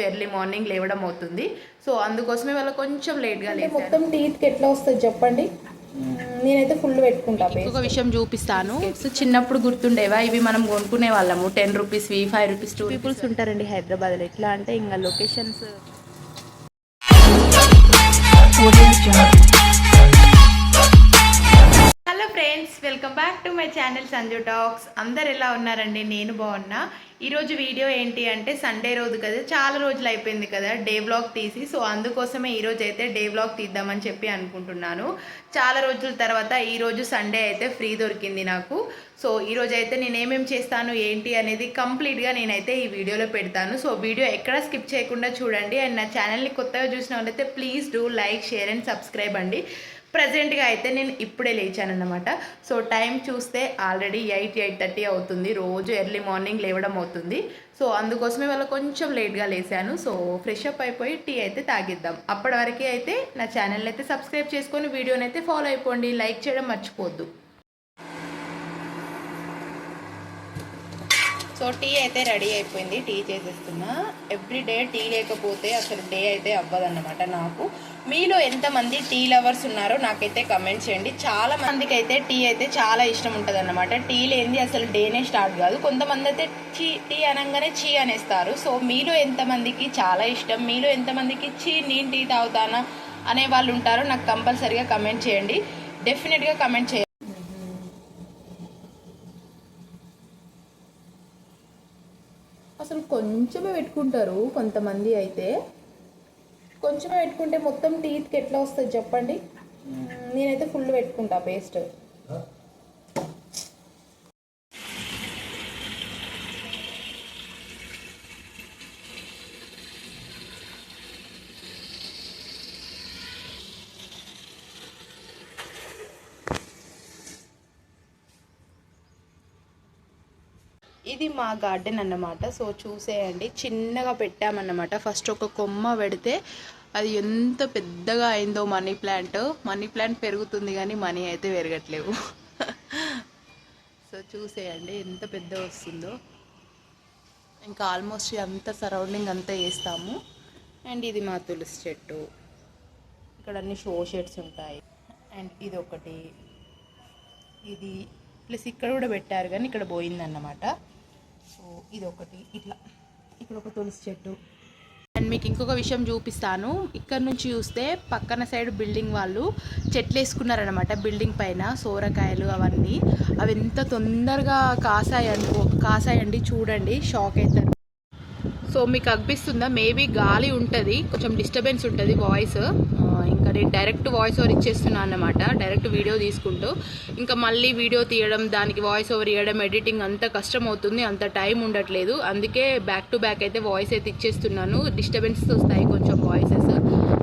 Early morning లేవడం అవుతుంది. So అందుకోసమే వాళ్ళ కొంచెం లేట్గా అంటే లేచాను మొత్తం టీత్కి ఎట్లా వస్తుంది చెప్పండి? నేనైతే ఫుల్ పెట్టుకుంటా ఇంకొక విషయం చూపిస్తాను. సో చిన్నప్పుడు గుర్తుండేవా? ఇవి మనం కొనుక్కునే వాళ్ళము. టెన్ రూపీస్ వి ఫైవ్ రూపీస్ టూ పీపుల్స్ ఉంటారండి హైదరాబాద్లో. ఎట్లా అంటే ఇంకా locations welcome back to my channel Sanju talks. అందరు ఎలా ఉన్నారండి? నేను బాగున్నా. ఈరోజు వీడియో ఏంటి అంటే సండే రోజు కదా చాలా రోజులు అయిపోయింది కదా డే బ్లాగ్ తీసి. సో అందుకోసమే ఈరోజు అయితే డే బ్లాగ్ తీద్దామని చెప్పి అనుకుంటున్నాను. చాలా రోజుల తర్వాత ఈరోజు సండే అయితే ఫ్రీ దొరికింది నాకు. సో ఈరోజు అయితే నేను ఏమేమి చేస్తాను ఏంటి అనేది కంప్లీట్గా నేనైతే ఈ వీడియోలో పెడతాను. సో వీడియో ఎక్కడ స్కిప్ చేయకుండా చూడండి. అండ్ నా ఛానల్ని కొత్తగా చూసిన వాళ్ళైతే please do like share and subscribe అండి. ప్రజెంట్గా అయితే నేను ఇప్పుడే లేచానన్నమాట. సో టైం చూస్తే ఆల్రెడీ ఎయిట్ ఎయిట్ థర్టీ అవుతుంది. రోజు ఎర్లీ మార్నింగ్ లేవడం అవుతుంది. సో అందుకోసమే వాళ్ళ కొంచెం లేట్గా లేసాను సో ఫ్రెష్ అప్ అయిపోయి టీ అయితే తాగిద్దాం. అప్పటి వరకు అయితే నా ఛానల్ అయితే సబ్స్క్రైబ్ చేసుకొని వీడియోని అయితే ఫాలో అయిపోండి. లైక్ చేయడం మర్చిపోద్దు. సో టీ అయితే రెడీ అయిపోయింది. టీ చేసేస్తున్నా. ఎవ్రీ డే టీ లేకపోతే అసలు డే అయితే అవ్వదన్నమాట నాకు. మీలో ఎంతమంది టీ లవర్స్ ఉన్నారో నాకైతే కమెంట్ చేయండి. చాలా మందికి అయితే టీ అయితే చాలా ఇష్టం ఉంటుంది అన్నమాట టీ లేనిది అసలు డేనే స్టార్ట్ కాదు. కొంతమంది అయితే చీ టీ అనగానే చీ అనేస్తారు. సో మీలో ఎంతమందికి చాలా ఇష్టం? మీలో ఎంతమందికి చీ నేను టీ తాగుతానా అనే వాళ్ళు ఉంటారో నాకు కంపల్సరీగా కమెంట్ చేయండి. డెఫినెట్గా కమెంట్ చేయండి. అసలు కొంచెమే పెట్టుకుంటారు కొంతమంది అయితే. కొంచెమే పెట్టుకుంటే మొత్తం టీత్కి ఎట్లా వస్తుంది చెప్పండి? నేనైతే ఫుల్ పెట్టుకుంటా పేస్ట్ ఇది మా గార్డెన్ అన్నమాట. సో చూసేయండి. చిన్నగా పెట్టామన్నమాట. ఫస్ట్ ఒక కొమ్మ పెడితే అది ఎంత పెద్దగా అయిందో మనీ ప్లాంట్. మనీ ప్లాంట్ పెరుగుతుంది కానీ మనీ అయితే పెరగట్లేవు. సో చూసేయండి ఎంత పెద్ద వస్తుందో. ఇంకా ఆల్మోస్ట్ అంతా సరౌండింగ్ అంతా వేస్తాము. అండ్ ఇది మా తులసి చెట్టు. ఇక్కడ అన్ని షో షేడ్స్ ఉంటాయి. అండ్ ఇది ఒకటి. ఇది ప్లస్ ఇక్కడ కూడా పెట్టారు కానీ ఇక్కడ పోయిందన్నమాట. సో ఇది ఒకటి ఇట్లా. ఇక్కడ ఒక తులసి చెట్టు. అండ్ మీకు ఇంకొక విషయం చూపిస్తాను. ఇక్కడ నుంచి చూస్తే పక్కన సైడ్ బిల్డింగ్ వాళ్ళు చెట్లు వేసుకున్నారనమాట బిల్డింగ్ పైన సోరకాయలు అవన్నీ. అవి ఎంత తొందరగా కాసాయండి కాసాయండి చూడండి షాక్ అవుతారు సో మీకు అనిపిస్తుందా? మేబీ గాలి ఉంటుంది కొంచెం డిస్టర్బెన్స్ ఉంటుంది వాయిస్. ఇంకా నేను డైరెక్ట్ వాయిస్ ఓవర్ ఇచ్చేస్తున్నాను అన్నమాట డైరెక్ట్ వీడియో తీసుకుంటూ. ఇంకా మళ్ళీ వీడియో తీయడం దానికి వాయిస్ ఓవర్ ఇవ్వడం ఎడిటింగ్ అంత కష్టం అవుతుంది అంత టైం ఉండట్లేదు. అందుకే బ్యాక్ టు బ్యాక్ అయితే వాయిస్ అయితే ఇచ్చేస్తున్నాను. డిస్టర్బెన్స్ వస్తాయి కొంచెం వాయిసెస్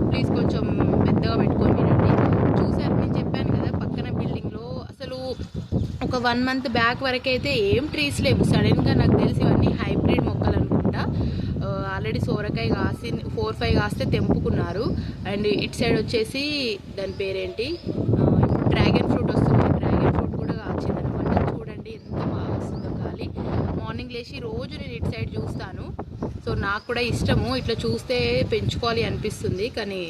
ప్లీజ్ కొంచెం పెద్దగా పెట్టుకొని వినండి. చూసారు నేను చెప్పాను కదా పక్కన బిల్డింగ్లో అసలు ఒక వన్ మంత్ బ్యాక్ వరకు అయితే ఏం ట్రీస్ లేవు. సడన్గా నాకు తెలిసి ఇవన్నీ హైబ్రిడ్ ఆల్రెడీ సోరకాయ కాసి ఫోర్ ఫైవ్ కాస్తే తెంపుకున్నారు. అండ్ ఇటు సైడ్ వచ్చేసి దాని పేరేంటి? డ్రాగన్ ఫ్రూట్ వస్తుంది. డ్రాగన్ ఫ్రూట్ కూడా కాచింది అనమాట చూడండి ఎంత బాగా వస్తుందో గాలి. మార్నింగ్ లేచి రోజు నేను ఇటు సైడ్ చూస్తాను. సో నాకు కూడా ఇష్టము. ఇట్లా చూస్తే పెంచుకోవాలి అనిపిస్తుంది. కానీ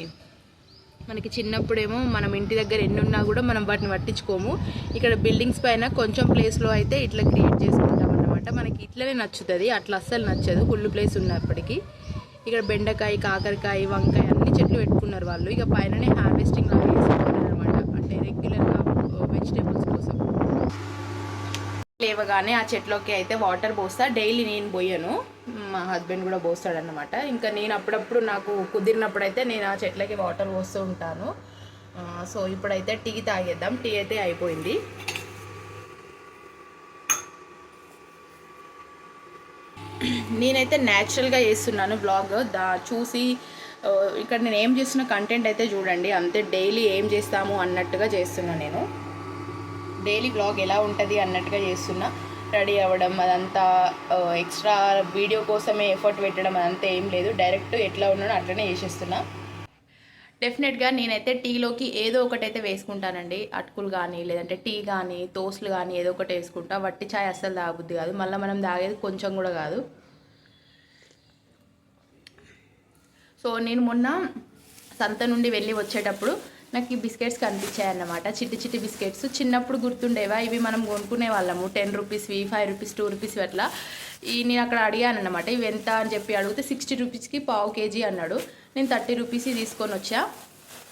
మనకి చిన్నప్పుడేమో మనం ఇంటి దగ్గర ఎన్ని ఉన్నా కూడా మనం వాటిని పట్టించుకోము. ఇక్కడ బిల్డింగ్స్ పైన కొంచెం ప్లేస్లో అయితే ఇట్లా క్రియేట్ చేసుకుంటాం అన్నమాట మనకి ఇట్లనే నచ్చుతుంది. అట్లా అస్సలు నచ్చదు. ఫుల్ ప్లేస్ ఉన్నప్పటికీ. ఇక్కడ బెండకాయ కాకరకాయ వంకాయ అన్ని చెట్లు పెట్టుకున్నారు వాళ్ళు. ఇక పైననే హార్వెస్టింగ్ లాగా చేసుకుంటారు అనమాట అంటే రెగ్యులర్గా వెజిటేబుల్స్ కోసం. లేవగానే ఆ చెట్లోకి అయితే వాటర్ పోస్తా. డైలీ నేను పోయాను. మా హస్బెండ్ కూడా పోస్తాడనమాట ఇంకా నేను అప్పుడప్పుడు నాకు కుదిరినప్పుడు అయితే నేను ఆ చెట్లకి వాటర్ పోస్తూ ఉంటాను. సో ఇప్పుడైతే టీ తాగేద్దాం. టీ అయితే అయిపోయింది. నేనైతే న్యాచురల్గా చేస్తున్నాను బ్లాగ్ దా చూసి ఇక్కడ నేను ఏం చేస్తున్న కంటెంట్ అయితే చూడండి. అంతే డైలీ ఏం చేస్తాము అన్నట్టుగా చేస్తున్నాను నేను. డైలీ బ్లాగ్ ఎలా ఉంటుంది అన్నట్టుగా చేస్తున్నా. రెడీ అవ్వడం అదంతా ఎక్స్ట్రా వీడియో కోసమే ఎఫర్ట్ పెట్టడం అదంతా ఏం లేదు. డైరెక్ట్ ఎట్లా ఉన్నానో అట్లనే చేసేస్తున్నా. డెఫినెట్గా నేనైతే టీలోకి ఏదో ఒకటి అయితే వేసుకుంటానండి. అటుకులు కానీ లేదంటే టీ కానీ తోసులు కానీ ఏదో ఒకటి వేసుకుంటా. వట్టి చాయ్ అస్సలు తాగబుద్ది కాదు. మళ్ళీ మనం తాగేది కొంచెం కూడా కాదు. సో నేను మొన్న సంత నుండి వెళ్ళి వచ్చేటప్పుడు నాకు ఈ బిస్కెట్స్ కనిపించాయి అన్నమాట చిట్టి చిట్టి బిస్కెట్స్. చిన్నప్పుడు గుర్తుండేవా? ఇవి మనం కొనుక్కునే వాళ్ళము. టెన్ రూపీస్వి ఫైవ్ రూపీస్ టూ రూపీస్ అట్లా. ఈ నేను అక్కడ అడిగాను అనమాట ఇవి ఎంత అని చెప్పి అడిగితే సిక్స్టీ రూపీస్కి పావు కేజీ అన్నాడు. నేను థర్టీ రూపీస్ తీసుకొని వచ్చా.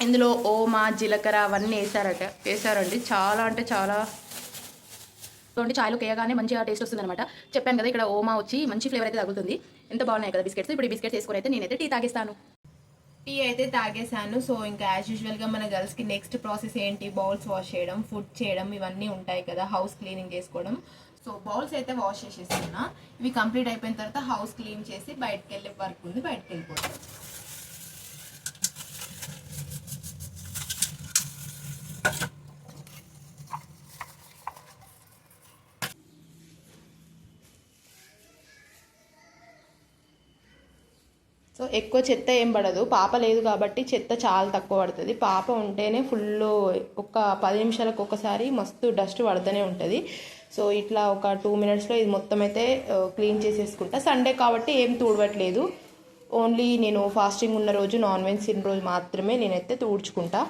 ఇందులో ఓమా జీలకర్ర అవన్నీ వేసారట వేసారండి చాలా అంటే చాలా రెండు చాయ్లో వేయగానే మంచిగా టేస్ట్ వస్తుంది అనమాట చెప్పాను కదా ఇక్కడ ఓమా వచ్చి మంచి ఫ్లేవర్ అయితే తగులుతుంది. ఎంత బాగున్నాయి కదా బిస్కెట్స్. ఇప్పుడు ఈ బిస్కెట్స్ వేసుకొని అయితే నేనైతే టీ తాగేస్తాను. టీ అయితే తాగేసాను సో ఇంకా యాజ్ యూజువల్గా మన గర్ల్స్కి నెక్స్ట్ ప్రాసెస్ ఏంటి? బౌల్స్ వాష్ చేయడం ఫుడ్ చేయడం ఇవన్నీ ఉంటాయి కదా హౌస్ క్లీనింగ్ చేసుకోవడం. సో బౌల్స్ అయితే వాష్ చేసేస్తున్నా. ఇవి కంప్లీట్ అయిపోయిన తర్వాత హౌస్ క్లీన్ చేసి బయటకు వెళ్ళే వర్క్ ఉంది బయటకు వెళ్ళిపోతాం. సో ఎక్కువ చెత్త ఏం పడదు. పాప లేదు కాబట్టి చెత్త చాలా తక్కువ పడుతుంది. పాప ఉంటేనే ఫుల్ ఒక పది నిమిషాలకు ఒకసారి మస్తు డస్ట్ పడుతూనే ఉంటుంది. సో ఇట్లా ఒక టూ మినిట్స్లో ఇది మొత్తం అయితే క్లీన్ చేసేసుకుంటా. సండే కాబట్టి ఏం తూడవట్లేదు. ఓన్లీ నేను ఫాస్టింగ్ ఉన్న రోజు నాన్ వెజ్ తిన్న రోజు మాత్రమే నేనైతే తూడ్చుకుంటా.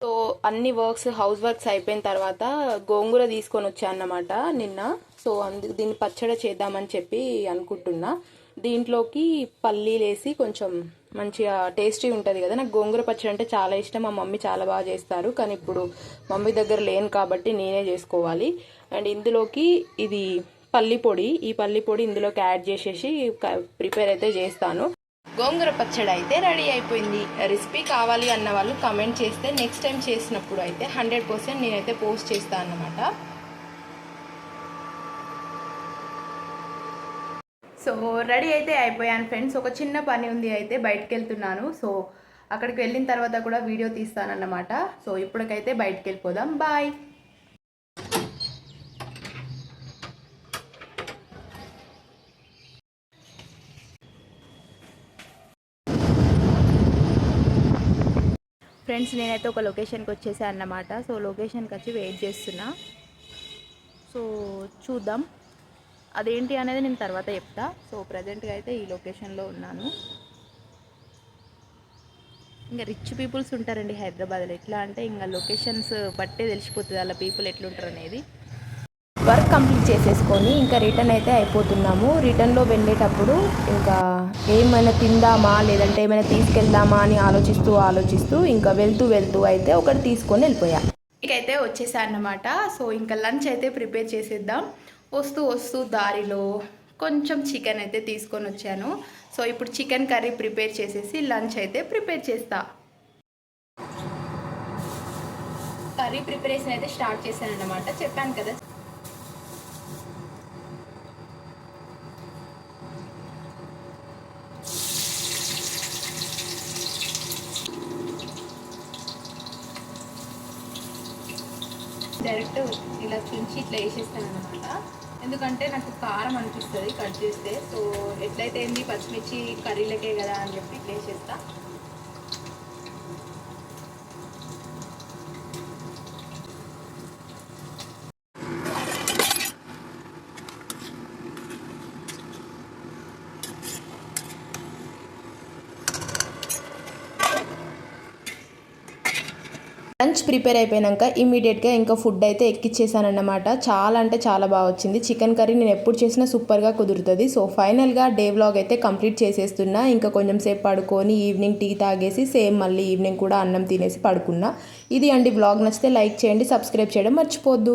సో అన్ని వర్క్స్ హౌస్ వర్క్స్ అయిపోయిన తర్వాత గోంగూర తీసుకొని వచ్చాను అన్నమాట నిన్న. సో అందుకు దీన్ని పచ్చడి చేద్దామని చెప్పి అనుకుంటున్నా. దీంట్లోకి పల్లీలు వేసి కొంచెం మంచిగా టేస్టీ ఉంటుంది కదా. నాకు గోంగూర పచ్చడి అంటే చాలా ఇష్టం. మా మమ్మీ చాలా బాగా చేస్తారు. కానీ ఇప్పుడు మమ్మీ దగ్గర లేను కాబట్టి నేనే చేసుకోవాలి. అండ్ ఇందులోకి ఇది పల్లి పొడి. ఈ పల్లి పొడి ఇందులోకి యాడ్ చేసేసి ప్రిపేర్ అయితే చేస్తాను. గోంగూర పచ్చడి అయితే రెడీ అయిపోయింది. రెసిపీ కావాలి అన్న వాళ్ళు కమెంట్ చేస్తే నెక్స్ట్ టైం చేసినప్పుడు అయితే హండ్రెడ్ పర్సెంట్ నేనైతే పోస్ట్ చేస్తాను అన్నమాట. సో రెడీ అయితే అయిపోయాను ఫ్రెండ్స్. ఒక చిన్న పని ఉంది అయితే బయటకు వెళ్తున్నాను సో అక్కడికి వెళ్ళిన తర్వాత కూడా వీడియో తీస్తానన్నమాట. సో ఇప్పటికైతే బయటకు వెళ్ళిపోదాం బాయ్. ఫ్రెండ్స్ నేనైతే ఒక లొకేషన్కి వచ్చేసా అన్నమాట సో లొకేషన్కి వచ్చి వెయిట్ చేస్తున్నా. సో చూద్దాం. అదేంటి అనేది నేను తర్వాత చెప్తా. సో ప్రజెంట్గా అయితే ఈ లొకేషన్లో ఉన్నాను. ఇంకా రిచ్ పీపుల్స్ ఉంటారండి హైదరాబాద్లో. ఎట్లా అంటే ఇంకా లొకేషన్స్ బట్టే తెలిసిపోతుంది. అలా పీపుల్ ఎట్లుంటారు అనేది. వర్క్ కంప్లీట్ చేసేసుకొని ఇంకా రిటర్న్ అయితే అయిపోతున్నాము. రిటర్న్లో వెళ్ళేటప్పుడు ఇంకా ఏమైనా తిందామా లేదంటే ఏమైనా తీసుకెళ్దామా అని ఆలోచిస్తూ ఆలోచిస్తూ ఇంకా వెళ్తూ వెళ్తూ అయితే ఒకటి తీసుకొని వెళ్ళిపోయా. ఇకైతే వచ్చేసా అన్నమాట సో ఇంకా లంచ్ అయితే ప్రిపేర్ చేసేద్దాం. వస్తూ వస్తూ దారిలో కొంచెం చికెన్ అయితే తీసుకొని వచ్చాను. సో ఇప్పుడు చికెన్ కర్రీ ప్రిపేర్ చేసేసి లంచ్ అయితే ప్రిపేర్ చేస్తా. కర్రీ ప్రిపరేషన్ అయితే స్టార్ట్ చేశాను అన్నమాట చెప్పాను కదా. డైరెక్ట్ ఇలా తుంచి ఇట్లా వేసేస్తాను అనమాట ఎందుకంటే నాకు కారం అనిపిస్తుంది కట్ చేస్తే. సో ఎట్లయితే ఏంది పచ్చిమిర్చి కర్రీలకే కదా అని చెప్పి ప్లేస్ చేస్తాను లంచ్ ప్రిపేర్ అయిపోయాక ఇమీడియట్గా ఇంకా ఫుడ్ అయితే ఎక్కిచ్చేసానన్నమాట. చాలా అంటే చాలా బాగా వచ్చింది. చికెన్ కర్రీ నేను ఎప్పుడు చేసినా సూపర్గా కుదురుతుంది. సో ఫైనల్గా డే వ్లాగ్ అయితే కంప్లీట్ చేసేస్తున్నా. ఇంకా కొంచెం సేపు పడుకొని ఈవినింగ్ టీ తాగేసి సేమ్ మళ్ళీ ఈవినింగ్ కూడా అన్నం తినేసి పడుకున్నా. ఇది అండి. వ్లాగ్ నచ్చితే లైక్ చేయండి సబ్స్క్రైబ్ చేయడం మర్చిపోద్దు.